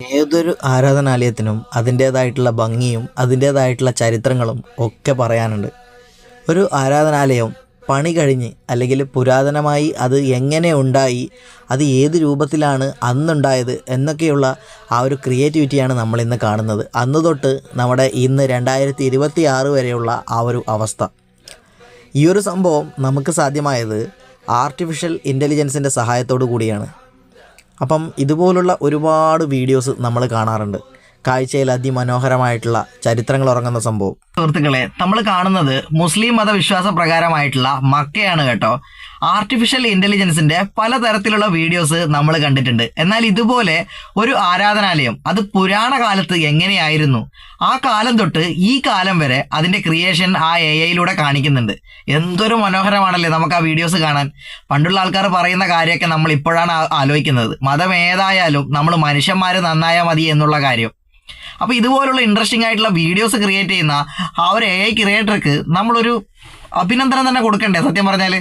ഏതൊരു ആരാധനാലയത്തിനും അതിന്റേതായിട്ടുള്ള ഭംഗിയും അതിന്റേതായിട്ടുള്ള ചരിത്രങ്ങളും ഒക്കെ പറയാനുണ്ട്. ഒരു ആരാധനാലയം പണി കഴിഞ്ഞ് അല്ലെങ്കിൽ പുരാതനമായി അത് എങ്ങനെ ഉണ്ടായി അത് ഏത് രൂപത്തിലാണ് അന്നുണ്ടായത് എന്നൊക്കെയുള്ള ആ ഒരു ക്രിയേറ്റിവിറ്റിയാണ് നമ്മൾ ഇന്ന് കാണുന്നത്. അന്ന് തൊട്ട് നമ്മുടെ ഇന്ന് രണ്ടായിരത്തി ഇരുപത്തി ആറ് വരെയുള്ള ആ ഒരു അവസ്ഥ. ഈ ഒരു സംഭവം നമുക്ക് സാധ്യമായത് ആർട്ടിഫിഷ്യൽ ഇന്റലിജൻസിന്റെ സഹായത്തോടു കൂടിയാണ്. അപ്പം ഇതുപോലുള്ള ഒരുപാട് വീഡിയോസ് നമ്മൾ കാണാറുണ്ട്. കാഴ്ചയിൽ അതിമനോഹരമായിട്ടുള്ള ചരിത്രങ്ങൾ ഉറങ്ങുന്ന സംഭവം. സുഹൃത്തുക്കളെ നമ്മൾ കാണുന്നത് മുസ്ലിം മതവിശ്വാസ പ്രകാരമായിട്ടുള്ള മക്കയാണ് കേട്ടോ. ആർട്ടിഫിഷ്യൽ ഇന്റലിജൻസിന്റെ പലതരത്തിലുള്ള വീഡിയോസ് നമ്മൾ കണ്ടിട്ടുണ്ട്. എന്നാൽ ഇതുപോലെ ഒരു ആരാധനാലയം അത് പുരാണ കാലത്ത് എങ്ങനെയായിരുന്നു? ആ കാലം തൊട്ട് ഈ കാലം വരെ അതിന്റെ ക്രിയേഷൻ ആ എ ഐയിലൂടെ കാണിക്കുന്നുണ്ട്. എന്തൊരു മനോഹരമാണല്ലേ നമുക്ക് ആ വീഡിയോസ് കാണാൻ. പണ്ടുള്ള ആൾക്കാർ പറയുന്ന കാര്യമൊക്കെ നമ്മൾ ഇപ്പോഴാണ് ആലോചിക്കുന്നത്. മതം ഏതായാലും നമ്മൾ മനുഷ്യന്മാർ നന്നായാൽ മതി എന്നുള്ള കാര്യം. അപ്പോൾ ഇതുപോലുള്ള ഇൻട്രസ്റ്റിംഗ് ആയിട്ടുള്ള വീഡിയോസ് ക്രിയേറ്റ് ചെയ്യുന്ന ആ ഒരു എ ഐ ക്രിയേറ്റർക്ക് നമ്മളൊരു അഭിനന്ദനം തന്നെ കൊടുക്കണ്ടേ സത്യം പറഞ്ഞാൽ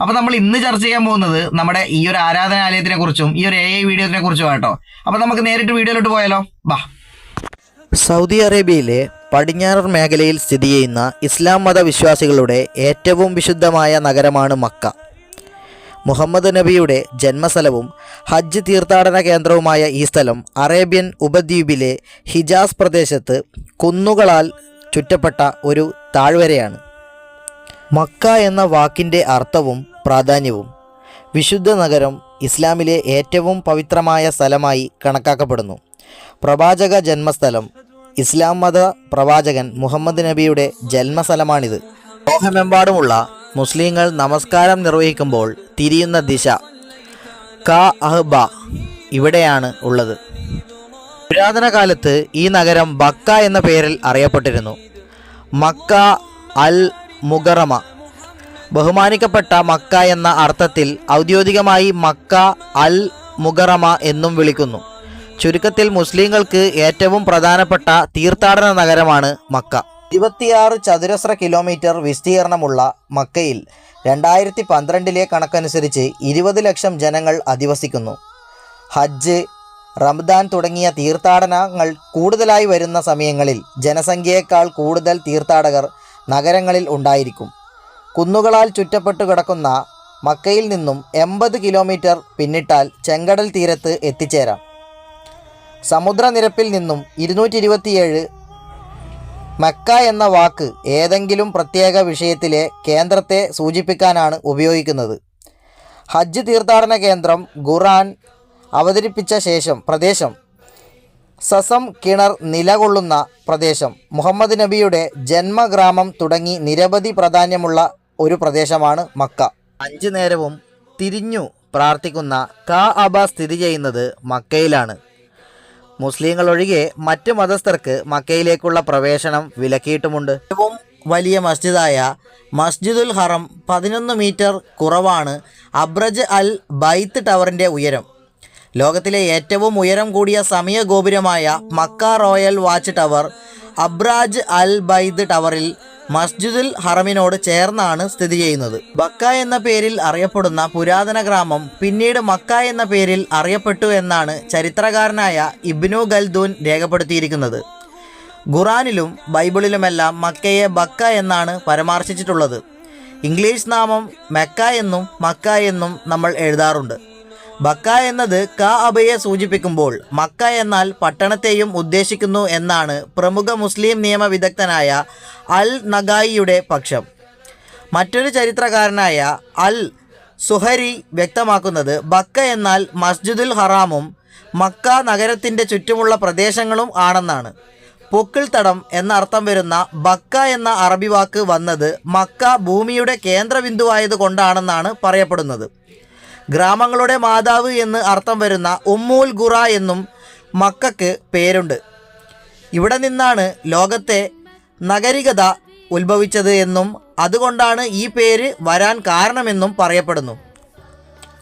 അപ്പോൾ നമ്മൾ ഇന്ന് ചർച്ച ചെയ്യാൻ പോകുന്നത് നമ്മുടെ ഈ ഒരു ആരാധനാലയത്തിനെ കുറിച്ചും ഈ ഒരു എ ഐ വീഡിയോസിനെ കുറിച്ചും കേട്ടോ. അപ്പോൾ നമുക്ക് നേരിട്ട് വീഡിയോയിലോട്ട് പോയാലോ? ബാ. സൗദി അറേബ്യയിലെ പടിഞ്ഞാറൻ മേഖലയിൽ സ്ഥിതി ചെയ്യുന്ന ഇസ്ലാം മത വിശ്വാസികളുടെ ഏറ്റവും വിശുദ്ധമായ നഗരമാണ് മക്ക. മുഹമ്മദ് നബിയുടെ ജന്മസ്ഥലവും ഹജ്ജ് തീർത്ഥാടന കേന്ദ്രവുമായ ഈ സ്ഥലം അറേബ്യൻ ഉപദ്വീപിലെ ഹിജാസ് പ്രദേശത്ത് കുന്നുകളാൽ ചുറ്റപ്പെട്ട ഒരു താഴ്വരയാണ്. മക്ക എന്ന വാക്കിന്റെ അർത്ഥവും പ്രാധാന്യവും വിശുദ്ധ നഗരം ഇസ്ലാമിലെ ഏറ്റവും പവിത്രമായ സ്ഥലമായി കണക്കാക്കപ്പെടുന്നു. പ്രവാചക ജന്മസ്ഥലം ഇസ്ലാം മത പ്രവാചകൻ മുഹമ്മദ് നബിയുടെ ജന്മസ്ഥലമാണിത്. ലോകമെമ്പാടുമുള്ള മുസ്ലിങ്ങൾ നമസ്കാരം നിർവഹിക്കുമ്പോൾ തിരിയുന്ന ദിശ ക അഹ്ബ ഇവിടെയാണ് ഉള്ളത്. പുരാതന കാലത്ത് ഈ നഗരം ബക്ക എന്ന പേരിൽ അറിയപ്പെട്ടിരുന്നു. മക്ക അൽ മുഗറമ. ബഹുമാനിക്കപ്പെട്ട മക്ക എന്ന അർത്ഥത്തിൽ ഔദ്യോഗികമായി മക്ക അൽ മുഗറമ എന്നും വിളിക്കുന്നു. ചുരുക്കത്തിൽ മുസ്ലിങ്ങൾക്ക് ഏറ്റവും പ്രധാനപ്പെട്ട തീർത്ഥാടന നഗരമാണ് മക്ക. ഇരുപത്തിയാറ് ചതുരശ്ര കിലോമീറ്റർ വിസ്തീർണമുള്ള മക്കയിൽ രണ്ടായിരത്തി പന്ത്രണ്ടിലെ കണക്കനുസരിച്ച് ഇരുപത് ലക്ഷം ജനങ്ങൾ അധിവസിക്കുന്നു. ഹജ്ജ് റംദാൻ തുടങ്ങിയ തീർത്ഥാടനങ്ങൾ കൂടുതലായി വരുന്ന സമയങ്ങളിൽ ജനസംഖ്യയേക്കാൾ കൂടുതൽ തീർത്ഥാടകർ നഗരങ്ങളിൽ ഉണ്ടായിരിക്കും. കുന്നുകളാൽ ചുറ്റപ്പെട്ടു കിടക്കുന്ന മക്കയിൽ നിന്നും എൺപത് കിലോമീറ്റർ പിന്നിട്ടാൽ ചെങ്കടൽ തീരത്ത് എത്തിച്ചേരാം. സമുദ്രനിരപ്പിൽ നിന്നും ഇരുന്നൂറ്റി ഇരുപത്തിയേഴ് മക്ക എന്ന വാക്ക് ഏതെങ്കിലും പ്രത്യേക വിഷയത്തിലെ കേന്ദ്രത്തെ സൂചിപ്പിക്കാനാണ് ഉപയോഗിക്കുന്നത്. ഹജ്ജ് തീർത്ഥാടന കേന്ദ്രം ഖുറാൻ അവതരിപ്പിച്ച ശേഷം പ്രദേശം സസം കിണർ നിലകൊള്ളുന്ന പ്രദേശം. മുഹമ്മദ് നബിയുടെ ജന്മഗ്രാമം തുടങ്ങി നിരവധി പ്രാധാന്യമുള്ള ഒരു പ്രദേശമാണ് മക്ക. അഞ്ചു നേരവും തിരിഞ്ഞു പ്രാർത്ഥിക്കുന്ന കാ അബ സ്ഥിതി ചെയ്യുന്നത് മക്കയിലാണ്. മുസ്ലിങ്ങൾ ഒഴികെ മറ്റ് മതസ്ഥർക്ക് മക്കയിലേക്കുള്ള പ്രവേശനം വിലക്കിയിട്ടുമുണ്ട്. ഏറ്റവും വലിയ മസ്ജിദായ മസ്ജിദുൽ ഹറം പതിനൊന്ന് മീറ്റർ കുറവാണ് അബ്രജ് അൽ ബൈത്ത് ടവറിന്റെ ഉയരം. ലോകത്തിലെ ഏറ്റവും ഉയരം കൂടിയ സമയ ഗോപുരമായ Makkah royal watch tower Abraj Al Bait ടവറിൽ മസ്ജിദുൽ ഹറമിനോട് ചേർന്നാണ് സ്ഥിതി ചെയ്യുന്നത്. ബക്ക എന്ന പേരിൽ അറിയപ്പെടുന്ന പുരാതന ഗ്രാമം പിന്നീട് മക്ക എന്ന പേരിൽ അറിയപ്പെട്ടു എന്നാണ് ചരിത്രകാരനായ ഇബ്നു ഗൽദൂൻ രേഖപ്പെടുത്തിയിരിക്കുന്നത്. ഖുറാനിലും ബൈബിളിലുമെല്ലാം മക്കയെ ബക്ക എന്നാണ് പരാമർശിച്ചിട്ടുള്ളത്. ഇംഗ്ലീഷ് നാമം മെക്ക എന്നും മക്ക എന്നും നമ്മൾ എഴുതാറുണ്ട്. ബക്ക എന്നത് ക അബയെ സൂചിപ്പിക്കുമ്പോൾ മക്ക എന്നാൽ പട്ടണത്തെയും ഉദ്ദേശിക്കുന്നു എന്നാണ് പ്രമുഖ മുസ്ലിം നിയമ വിദഗ്ധനായ അൽ നഗായിയുടെ പക്ഷം. മറ്റൊരു ചരിത്രകാരനായ അൽ സുഹരി വ്യക്തമാക്കുന്നത് ബക്ക എന്നാൽ മസ്ജിദുൽ ഹറാമും മക്ക നഗരത്തിന്റെ ചുറ്റുമുള്ള പ്രദേശങ്ങളും ആണെന്നാണ്. പൊക്കിൾ തടം എന്ന അർത്ഥം വരുന്ന ബക്ക എന്ന അറബി വാക്ക് വന്നത് മക്ക ഭൂമിയുടെ കേന്ദ്രബിന്ദുവായത് കൊണ്ടാണെന്നാണ് പറയപ്പെടുന്നത്. ഗ്രാമങ്ങളുടെ മാതാവ് എന്ന് അർത്ഥം വരുന്ന ഉമ്മൂൽ ഖുറ എന്നും മക്കൾക്ക് പേരുണ്ട്. ഇവിടെ നിന്നാണ് ലോകത്തെ നഗരികത ഉത്ഭവിച്ചത് എന്നും അതുകൊണ്ടാണ് ഈ പേര് വരാൻ കാരണമെന്നും പറയപ്പെടുന്നു.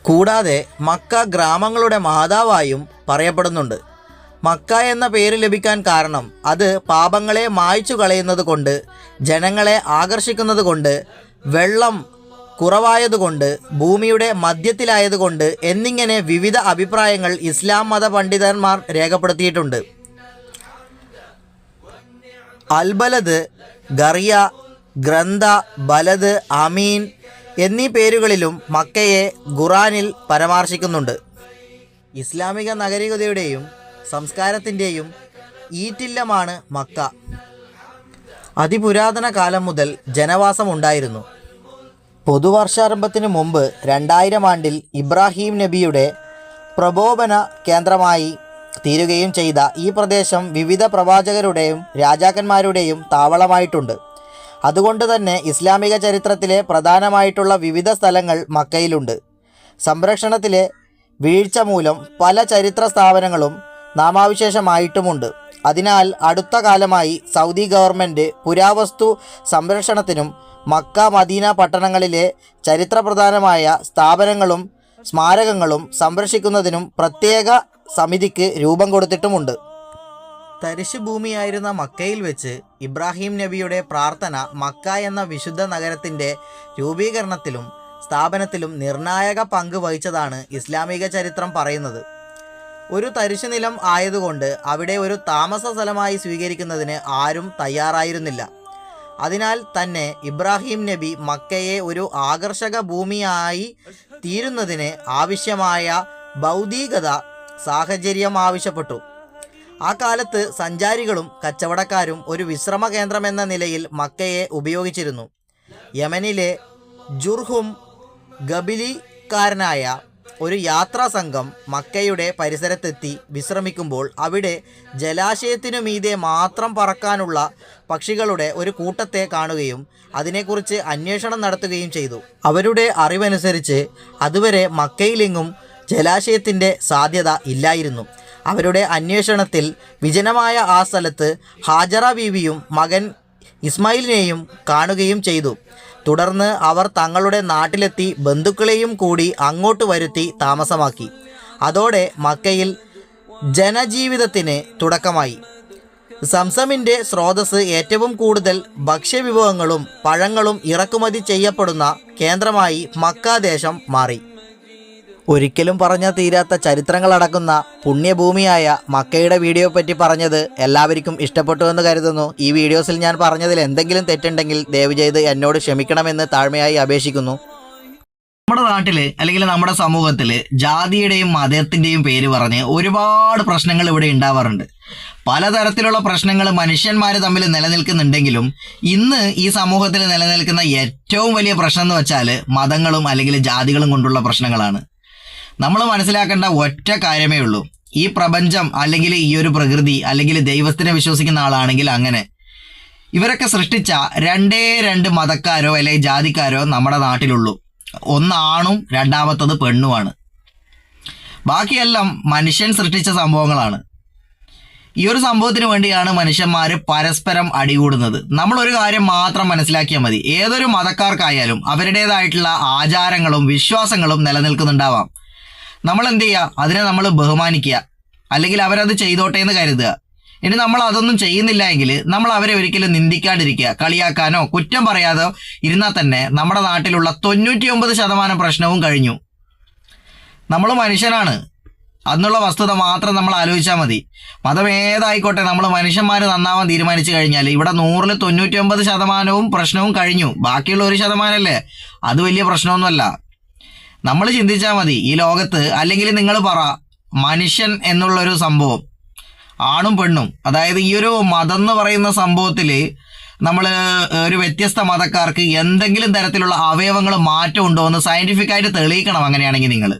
കൂടാതെ മക്ക ഗ്രാമങ്ങളുടെ മാതാവായും പറയപ്പെടുന്നുണ്ട്. മക്ക എന്ന പേര് ലഭിക്കാൻ കാരണം അത് പാപങ്ങളെ മായ്ച്ചു കളയുന്നത് കൊണ്ട് ജനങ്ങളെ ആകർഷിക്കുന്നത് കൊണ്ട് വെള്ളം കുറവായതുകൊണ്ട് ഭൂമിയുടെ മധ്യത്തിലായതുകൊണ്ട് എന്നിങ്ങനെ വിവിധ അഭിപ്രായങ്ങൾ ഇസ്ലാം മത പണ്ഡിതന്മാർ രേഖപ്പെടുത്തിയിട്ടുണ്ട്. അൽബലദ് ഗറിയ ഗ്രന്ഥ ബലദ് അമീൻ എന്നീ പേരുകളിലും മക്കയെ ഖുറാനിൽ പരാമർശിക്കുന്നുണ്ട്. ഇസ്ലാമിക നഗരികതയുടെയും സംസ്കാരത്തിന്റെയും ഈറ്റില്ലമാണ് മക്ക. അതിപുരാതന കാലം മുതൽ ജനവാസമുണ്ടായിരുന്നു. പൊതുവർഷാരംഭത്തിന് മുമ്പ് രണ്ടായിരം ആണ്ടിൽ ഇബ്രാഹിം നബിയുടെ പ്രബോധന കേന്ദ്രമായി തീരുകയും ചെയ്ത ഈ പ്രദേശം വിവിധ പ്രവാചകരുടെയും രാജാക്കന്മാരുടെയും താവളമായിട്ടുണ്ട്. അതുകൊണ്ട് തന്നെ ഇസ്ലാമിക ചരിത്രത്തിലെ പ്രധാനമായിട്ടുള്ള വിവിധ സ്ഥലങ്ങൾ മക്കയിലുണ്ട്. സംരക്ഷണത്തിലെ വീഴ്ച മൂലം പല ചരിത്ര സ്ഥാപനങ്ങളും നാമാവിശേഷമായിട്ടുമുണ്ട്. അതിനാൽ അടുത്ത കാലമായി സൗദി ഗവൺമെന്റ് പുരാവസ്തു സംരക്ഷണത്തിനും മക്ക മദീന പട്ടണങ്ങളിലെ ചരിത്രപ്രധാനമായ സ്ഥാപനങ്ങളും സ്മാരകങ്ങളും സംരക്ഷിക്കുന്നതിനും പ്രത്യേക സമിതിക്ക് രൂപം കൊടുത്തിട്ടുമുണ്ട്. തരിശു ഭൂമിയായിരുന്ന മക്കയിൽ വെച്ച് ഇബ്രാഹിം നബിയുടെ പ്രാർത്ഥന മക്ക എന്ന വിശുദ്ധ നഗരത്തിന്റെ രൂപീകരണത്തിലും സ്ഥാപനത്തിലും നിർണായക പങ്ക് വഹിച്ചതാണ് ഇസ്ലാമിക ചരിത്രം പറയുന്നത്. ഒരു തരിശു നിലം ആയതുകൊണ്ട് അവിടെ ഒരു താമസ സ്ഥലമായി സ്വീകരിക്കുന്നതിന് ആരും തയ്യാറായിരുന്നില്ല. അതിനാൽ തന്നെ ഇബ്രാഹിം നബി മക്കയെ ഒരു ആകർഷക ഭൂമിയായി തീരുന്നതിന് ആവശ്യമായ ഭൗതികത സാഹചര്യം ആവശ്യപ്പെട്ടു. ആ കാലത്ത് സഞ്ചാരികളും കച്ചവടക്കാരും ഒരു വിശ്രമ കേന്ദ്രമെന്ന നിലയിൽ മക്കയെ ഉപയോഗിച്ചിരുന്നു. യമനിലെ ജുർഹും ഗബിലിക്കാരനായ ഒരു യാത്രാ സംഘം മക്കയുടെ പരിസരത്തെത്തി വിശ്രമിക്കുമ്പോൾ അവിടെ ജലാശയത്തിനു മീതെ മാത്രം പറക്കാനുള്ള പക്ഷികളുടെ ഒരു കൂട്ടത്തെ കാണുകയും അതിനെക്കുറിച്ച് അന്വേഷണം നടത്തുകയും ചെയ്തു. അവരുടെ അറിവനുസരിച്ച് അതുവരെ മക്കയിലെങ്ങും ജലാശയത്തിന്റെ സാധ്യത ഇല്ലായിരുന്നു. അവരുടെ അന്വേഷണത്തിൽ വിജനമായ ആ സ്ഥലത്ത് ഹാജറ ബീവിയും മകൻ ഇസ്മായിലിനെയും കാണുകയും ചെയ്തു. തുടർന്ന് അവർ തങ്ങളുടെ നാട്ടിലെത്തി ബന്ധുക്കളെയും കൂടി അങ്ങോട്ട് വരുത്തി താമസമാക്കി. അതോടെ മക്കയിൽ ജനജീവിതത്തിന് തുടക്കമായി. സംസമിന്റെ സ്രോതസ് ഏറ്റവും കൂടുതൽ ഭക്ഷ്യവിഭവങ്ങളും പഴങ്ങളും ഇറക്കുമതി ചെയ്യപ്പെടുന്ന കേന്ദ്രമായി മക്കാദേശം മാറി. ഒരിക്കലും പറഞ്ഞ തീരാത്ത ചരിത്രങ്ങളടക്കുന്ന പുണ്യഭൂമിയായ മക്കയുടെ വീഡിയോ പറ്റി പറഞ്ഞത് എല്ലാവർക്കും ഇഷ്ടപ്പെട്ടു എന്ന് കരുതുന്നു. ഈ വീഡിയോസിൽ ഞാൻ പറഞ്ഞതിൽ എന്തെങ്കിലും തെറ്റുണ്ടെങ്കിൽ ദയവ് ചെയ്ത് എന്നോട് ക്ഷമിക്കണമെന്ന് താഴ്മയായി അപേക്ഷിക്കുന്നു. നമ്മുടെ നാട്ടിൽ അല്ലെങ്കിൽ നമ്മുടെ സമൂഹത്തിൽ ജാതിയുടെയും മതത്തിന്റെയും പേര് പറഞ്ഞ് ഒരുപാട് പ്രശ്നങ്ങൾ ഇവിടെ ഉണ്ടാവാറുണ്ട്. പലതരത്തിലുള്ള പ്രശ്നങ്ങൾ മനുഷ്യന്മാർ തമ്മിൽ നിലനിൽക്കുന്നുണ്ടെങ്കിലും ഇന്ന് ഈ സമൂഹത്തിൽ നിലനിൽക്കുന്ന ഏറ്റവും വലിയ പ്രശ്നം എന്ന് വെച്ചാൽ മതങ്ങളും അല്ലെങ്കിൽ ജാതികളും കൊണ്ടുള്ള പ്രശ്നങ്ങളാണ്. നമ്മൾ മനസ്സിലാക്കേണ്ട ഒറ്റ കാര്യമേ ഉള്ളൂ. ഈ പ്രപഞ്ചം അല്ലെങ്കിൽ ഈ ഒരു പ്രകൃതി അല്ലെങ്കിൽ ദൈവത്തിനെ വിശ്വസിക്കുന്ന ആളാണെങ്കിൽ അങ്ങനെ. ഇവരൊക്കെ സൃഷ്ടിച്ച രണ്ടേ രണ്ട് മതക്കാരോ അല്ലെങ്കിൽ ജാതിക്കാരോ നമ്മുടെ നാട്ടിലുള്ളൂ. ഒന്നാണും രണ്ടാമത്തത് പെണ്ണുമാണ്. ബാക്കിയെല്ലാം മനുഷ്യൻ സൃഷ്ടിച്ച സംഭവങ്ങളാണ്. ഈ ഒരു സംഭവത്തിന് വേണ്ടിയാണ് മനുഷ്യന്മാർ പരസ്പരം അടികൂടുന്നത്. നമ്മൾ ഒരു കാര്യം മാത്രം മനസ്സിലാക്കിയാൽ മതി. ഏതൊരു മതക്കാർക്കായാലും അവരുടേതായിട്ടുള്ള ആചാരങ്ങളും വിശ്വാസങ്ങളും നിലനിൽക്കുന്നുണ്ടാവാം. നമ്മൾ എന്ത് ചെയ്യുക അതിനെ നമ്മൾ ബഹുമാനിക്കുക. അല്ലെങ്കിൽ അവരത് ചെയ്തോട്ടെ എന്ന് കരുതുക. ഇനി നമ്മൾ അതൊന്നും ചെയ്യുന്നില്ല എങ്കിൽ നമ്മൾ അവരെ ഒരിക്കലും നിന്ദിക്കാണ്ടിരിക്കുക കളിയാക്കാനോ കുറ്റം പറയാതോ ഇരുന്നാൽ തന്നെ നമ്മുടെ നാട്ടിലുള്ള തൊണ്ണൂറ്റി ഒമ്പത് ശതമാനം പ്രശ്നവും കഴിഞ്ഞു. നമ്മൾ മനുഷ്യനാണ്. അന്നുള്ള വസ്തുത മാത്രം നമ്മൾ ആലോചിച്ചാൽ മതി. മതം ഏതായിക്കോട്ടെ നമ്മൾ മനുഷ്യന്മാർ നന്നാവാൻ തീരുമാനിച്ചു കഴിഞ്ഞാൽ ഇവിടെ നൂറിൽ തൊണ്ണൂറ്റി ശതമാനവും പ്രശ്നവും കഴിഞ്ഞു. ബാക്കിയുള്ള ഒരു ശതമാനമല്ലേ അത് വലിയ പ്രശ്നമൊന്നുമല്ല. നമ്മൾ ചിന്തിച്ചാൽ മതി ഈ ലോകത്ത് അല്ലെങ്കിൽ നിങ്ങൾ പറ മനുഷ്യൻ എന്നുള്ളൊരു സംഭവം ആണും പെണ്ണും അതായത് ഈ ഒരു മതം എന്ന് പറയുന്ന സംഭവത്തിൽ നമ്മൾ ഒരു വ്യത്യസ്ത മതക്കാർക്ക് എന്തെങ്കിലും തരത്തിലുള്ള അവയവങ്ങൾ മാറ്റം ഉണ്ടോ എന്ന് സയന്റിഫിക് ആയിട്ട് തെളിയിക്കണം അങ്ങനെയാണെങ്കിൽ നിങ്ങൾ.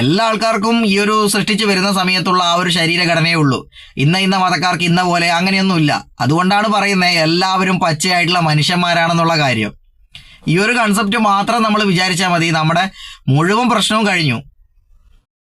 എല്ലാ ആൾക്കാർക്കും ഈ ഒരു സൃഷ്ടിച്ചു വരുന്ന സമയത്തുള്ള ആ ഒരു ശരീരഘടനയേ ഉള്ളൂ. ഇന്ന ഇന്ന മതക്കാർക്ക് ഇന്ന പോലെ അങ്ങനെയൊന്നുമില്ല. അതുകൊണ്ടാണ് പറയുന്നത് എല്ലാവരും പച്ചയായിട്ടുള്ള മനുഷ്യന്മാരാണെന്നുള്ള കാര്യം. ഈ ഒരു കൺസെപ്റ്റ് മാത്രം നമ്മൾ വിചാരിച്ചാൽ മതി. നമ്മുടെ മുഴുവൻ പ്രശ്നവും കഴിഞ്ഞു.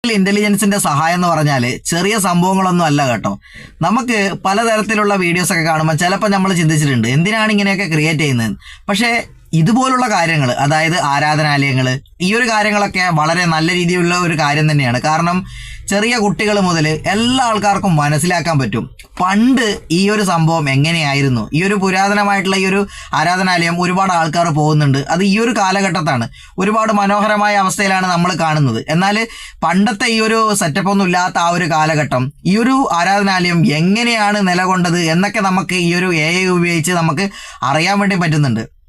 ഇന്റലിജൻസിന്റെ സഹായം എന്ന് പറഞ്ഞാൽ ചെറിയ സംഭവങ്ങളൊന്നും അല്ല കേട്ടോ. നമുക്ക് പലതരത്തിലുള്ള വീഡിയോസ് ഒക്കെ കാണുമ്പോൾ ചിലപ്പോൾ നമ്മൾ ചിന്തിച്ചിട്ടുണ്ട് എന്തിനാണ് ഇങ്ങനെയൊക്കെ ക്രിയേറ്റ് ചെയ്യുന്നത്? പക്ഷേ ഇതുപോലുള്ള കാര്യങ്ങൾ അതായത് ആരാധനാലയങ്ങൾ ഈ ഒരു കാര്യങ്ങളൊക്കെ വളരെ നല്ല രീതിയിലുള്ള ഒരു കാര്യം തന്നെയാണ്. കാരണം ചെറിയ കുട്ടികൾ മുതൽ എല്ലാ ആൾക്കാർക്കും മനസ്സിലാക്കാൻ പറ്റും. പണ്ട് ഈ ഒരു സംഭവം എങ്ങനെയായിരുന്നു? ഈ ഒരു പുരാതനമായിട്ടുള്ള ഈ ഒരു ആരാധനാലയം ഒരുപാട് ആൾക്കാർ പോകുന്നുണ്ട്. അത് ഈ ഒരു കാലഘട്ടത്താണ്. ഒരുപാട് മനോഹരമായ അവസ്ഥയിലാണ് നമ്മൾ കാണുന്നത്. എന്നാൽ പണ്ടത്തെ ഈ ഒരു സെറ്റപ്പ് ഒന്നും ഇല്ലാത്ത ആ ഒരു കാലഘട്ടം ഈ ഒരു ആരാധനാലയം എങ്ങനെയാണ് നിലകൊണ്ടത് എന്നൊക്കെ നമുക്ക് ഈ ഒരു എ ഉപയോഗിച്ച് നമുക്ക് അറിയാൻ വേണ്ടി പറ്റുന്നുണ്ട്.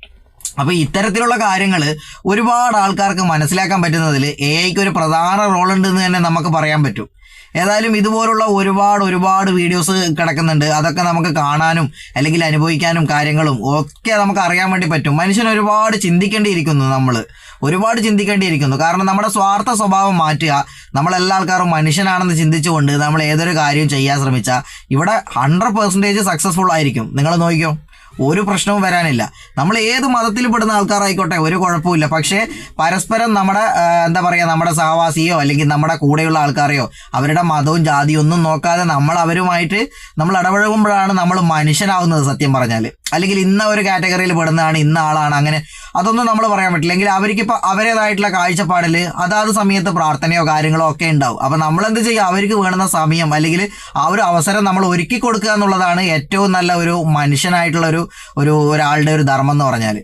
അപ്പോൾ ഇത്തരത്തിലുള്ള കാര്യങ്ങൾ ഒരുപാട് ആൾക്കാർക്ക് മനസ്സിലാക്കാൻ പറ്റുന്നതിൽ എ ഐക്ക് ഒരു പ്രധാന റോൾ ഉണ്ടെന്ന് തന്നെ നമുക്ക് പറയാൻ പറ്റും. ഏതായാലും ഇതുപോലുള്ള ഒരുപാട് ഒരുപാട് വീഡിയോസ് കിടക്കുന്നുണ്ട്. അതൊക്കെ നമുക്ക് കാണാനും അല്ലെങ്കിൽ അനുഭവിക്കാനും കാര്യങ്ങളും ഒക്കെ നമുക്ക് അറിയാൻ വേണ്ടി പറ്റും. മനുഷ്യൻ ഒരുപാട് ചിന്തിക്കേണ്ടിയിരിക്കുന്നു നമ്മൾ ഒരുപാട് ചിന്തിക്കേണ്ടിയിരിക്കുന്നു. കാരണം നമ്മുടെ സ്വാർത്ഥ സ്വഭാവം മാറ്റുക നമ്മളെല്ലാ ആൾക്കാരും മനുഷ്യനാണെന്ന് ചിന്തിച്ചുകൊണ്ട് നമ്മൾ ഏതൊരു കാര്യവും ചെയ്യാൻ ശ്രമിച്ചാൽ ഇവിടെ ഹൺഡ്രഡ് പെർസെന്റേജ് സക്സസ്ഫുൾ ആയിരിക്കും. നിങ്ങൾ നോക്കിക്കോ. ഒരു പ്രശ്നവും വരാനില്ല. നമ്മൾ ഏത് മതത്തിൽ പെടുന്ന ആൾക്കാരായിക്കോട്ടെ ഒരു കുഴപ്പമില്ല പക്ഷേ പരസ്പരം നമ്മുടെ എന്താ പറയുക നമ്മുടെ സഹവാസിയോ അല്ലെങ്കിൽ നമ്മുടെ കൂടെയുള്ള ആൾക്കാരെയോ അവരുടെ മതവും ജാതിയും ഒന്നും നോക്കാതെ നമ്മൾ അവരുമായിട്ട് നമ്മൾ ഇടപഴകുമ്പോഴാണ് നമ്മൾ മനുഷ്യനാവുന്നത് സത്യം പറഞ്ഞാൽ അല്ലെങ്കിൽ ഇന്ന ഒരു കാറ്റഗറിയിൽ പെടുന്നതാണ് ഇന്ന ആളാണ് അങ്ങനെ അതൊന്നും നമ്മൾ പറയാൻ പറ്റില്ല. എങ്കിൽ അവർക്കിപ്പോൾ അവരേതായിട്ടുള്ള കാഴ്ചപ്പാടിൽ അതാത് സമയത്ത് പ്രാർത്ഥനയോ കാര്യങ്ങളോ ഒക്കെ ഉണ്ടാവും. അപ്പം നമ്മൾ എന്ത് ചെയ്യുക അവർക്ക് വേണ്ടുന്ന സമയം അല്ലെങ്കിൽ ആ ഒരു അവസരം നമ്മൾ ഒരുക്കി കൊടുക്കുക എന്നുള്ളതാണ് ഏറ്റവും നല്ല ഒരു മനുഷ്യനായിട്ടുള്ള ഒരു ഒരു ഒരാളുടെ ഒരു ധർമ്മം എന്ന് പറഞ്ഞാൽ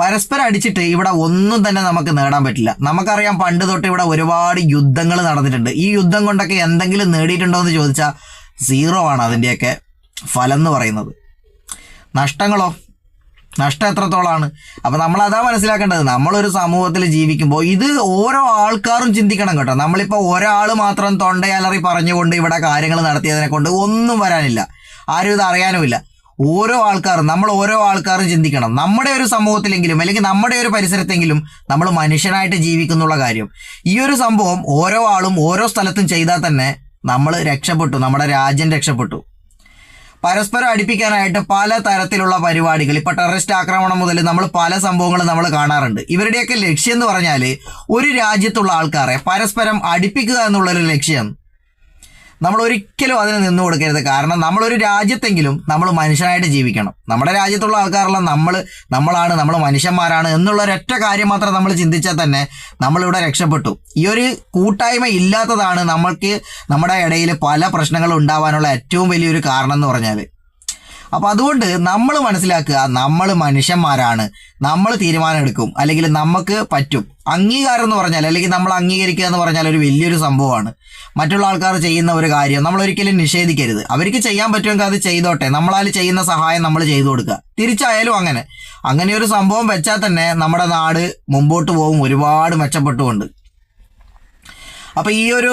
പരസ്പരം അടിച്ചിട്ട് ഇവിടെ ഒന്നും തന്നെ നമുക്ക് നേടാൻ പറ്റില്ല. നമുക്കറിയാം പണ്ട് തൊട്ട് ഇവിടെ ഒരുപാട് യുദ്ധങ്ങൾ നടന്നിട്ടുണ്ട്. ഈ യുദ്ധം കൊണ്ടൊക്കെ എന്തെങ്കിലും നേടിയിട്ടുണ്ടോ എന്ന് ചോദിച്ചാൽ സീറോ ആണ് അതിന്റെയൊക്കെ ഫലം എന്ന് പറയുന്നത്. നഷ്ടങ്ങളോ? നഷ്ടം എത്രത്തോളമാണ് അപ്പം നമ്മൾ അതാ മനസ്സിലാക്കേണ്ടത്. നമ്മളൊരു സമൂഹത്തിൽ ജീവിക്കുമ്പോൾ ഇത് ഓരോ ആൾക്കാരും ചിന്തിക്കണം കേട്ടോ. നമ്മളിപ്പോൾ ഒരാൾ മാത്രം തൊണ്ടയലറി പറഞ്ഞുകൊണ്ട് ഇവിടെ കാര്യങ്ങൾ നടത്തിയതിനെ കൊണ്ട് ഒന്നും വരാനില്ല. ആരും ഇത് അറിയാനുമില്ല. ഓരോ ആൾക്കാരും നമ്മൾ ഓരോ ആൾക്കാരും ചിന്തിക്കണം. നമ്മുടെ ഒരു സമൂഹത്തിലെങ്കിലും അല്ലെങ്കിൽ നമ്മുടെ ഒരു പരിസരത്തെങ്കിലും നമ്മൾ മനുഷ്യനായിട്ട് ജീവിക്കുന്നുള്ള കാര്യം. ഈ ഒരു സംഭവം ഓരോ ആളും ഓരോ സ്ഥലത്തും ചെയ്താൽ തന്നെ നമ്മൾ രക്ഷപ്പെട്ടു. നമ്മുടെ രാജ്യം രക്ഷപ്പെട്ടു. പരസ്പരം അടുപ്പിക്കാനായിട്ട് പല തരത്തിലുള്ള പരിപാടികൾ. ഇപ്പൊ ടെററിസ്റ്റ് ആക്രമണം മുതൽ നമ്മൾ പല സംഭവങ്ങളും നമ്മൾ കാണാറുണ്ട്. ഇവരുടെയൊക്കെ ലക്ഷ്യം എന്ന് പറഞ്ഞാൽ ഒരു രാജ്യത്തുള്ള ആൾക്കാരെ പരസ്പരം അടുപ്പിക്കുക എന്നുള്ളൊരു ലക്ഷ്യം. നമ്മൾ ഒരിക്കലും അതിന് നിന്നു കൊടുക്കരുത്. കാരണം നമ്മളൊരു രാജ്യത്തെങ്കിലും നമ്മൾ മനുഷ്യനായിട്ട് ജീവിക്കണം. നമ്മുടെ രാജ്യത്തുള്ള ആൾക്കാരെല്ലാം നമ്മൾ നമ്മളാണ് നമ്മൾ മനുഷ്യന്മാരാണ് എന്നുള്ള ഒരൊറ്റ കാര്യം മാത്രം നമ്മൾ ചിന്തിച്ചാൽ തന്നെ നമ്മളിവിടെ രക്ഷപ്പെട്ടു. ഈ ഒരു കൂട്ടായ്മ ഇല്ലാത്തതാണ് നമ്മൾക്ക് നമ്മുടെ ഇടയിൽ പല പ്രശ്നങ്ങളും ഉണ്ടാവാനുള്ള ഏറ്റവും വലിയൊരു കാരണം എന്ന് പറഞ്ഞാൽ അപ്പൊ അതുകൊണ്ട് നമ്മൾ മനസ്സിലാക്കുക നമ്മൾ മനുഷ്യന്മാരാണ്. നമ്മൾ തീരുമാനം എടുക്കും അല്ലെങ്കിൽ നമുക്ക് പറ്റും. അംഗീകാരം എന്ന് പറഞ്ഞാൽ അല്ലെങ്കിൽ നമ്മൾ അംഗീകരിക്കുക എന്ന് പറഞ്ഞാൽ ഒരു വലിയൊരു സംഭവമാണ്. മറ്റുള്ള ആൾക്കാർ ചെയ്യുന്ന ഒരു കാര്യം നമ്മൾ ഒരിക്കലും നിഷേധിക്കരുത്. അവർക്ക് ചെയ്യാൻ പറ്റുമെങ്കിൽ അത് ചെയ്തോട്ടെ. നമ്മളാൽ ചെയ്യുന്ന സഹായം നമ്മൾ ചെയ്തു കൊടുക്കുക. തിരിച്ചായാലും അങ്ങനെ. അങ്ങനെ ഒരു സംഭവം വെച്ചാൽ തന്നെ നമ്മുടെ നാട് മുമ്പോട്ട് പോകും. ഒരുപാട് മെച്ചപ്പെട്ടുകൊണ്ട്. അപ്പൊ ഈ ഒരു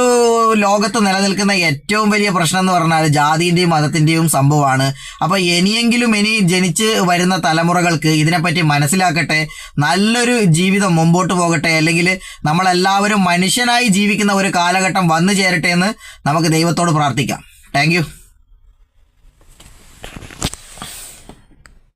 ലോകത്ത് നിലനിൽക്കുന്ന ഏറ്റവും വലിയ പ്രശ്നം എന്ന് പറഞ്ഞാൽ ജാതിന്റെയും മതത്തിന്റെയും സംഭവമാണ്. അപ്പൊ ഇനിയെങ്കിലും ഇനി ജനിച്ച് വരുന്ന തലമുറകൾക്ക് ഇതിനെപ്പറ്റി മനസ്സിലാക്കട്ടെ നല്ലൊരു ജീവിതം മുമ്പോട്ട് പോകട്ടെ അല്ലെങ്കിൽ നമ്മളെല്ലാവരും മനുഷ്യനായി ജീവിക്കുന്ന ഒരു കാലഘട്ടം വന്നു ചേരട്ടെ എന്ന് നമുക്ക് ദൈവത്തോട് പ്രാർത്ഥിക്കാം. താങ്ക്